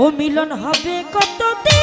ও মিলন হবে কত দিনে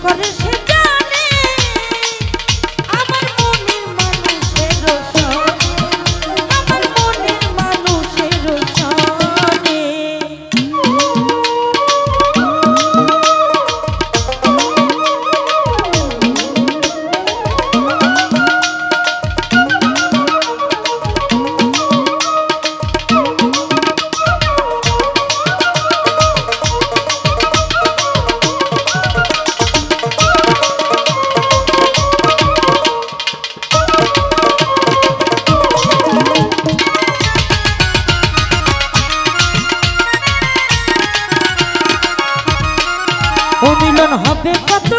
corres ও মিলন হবে কত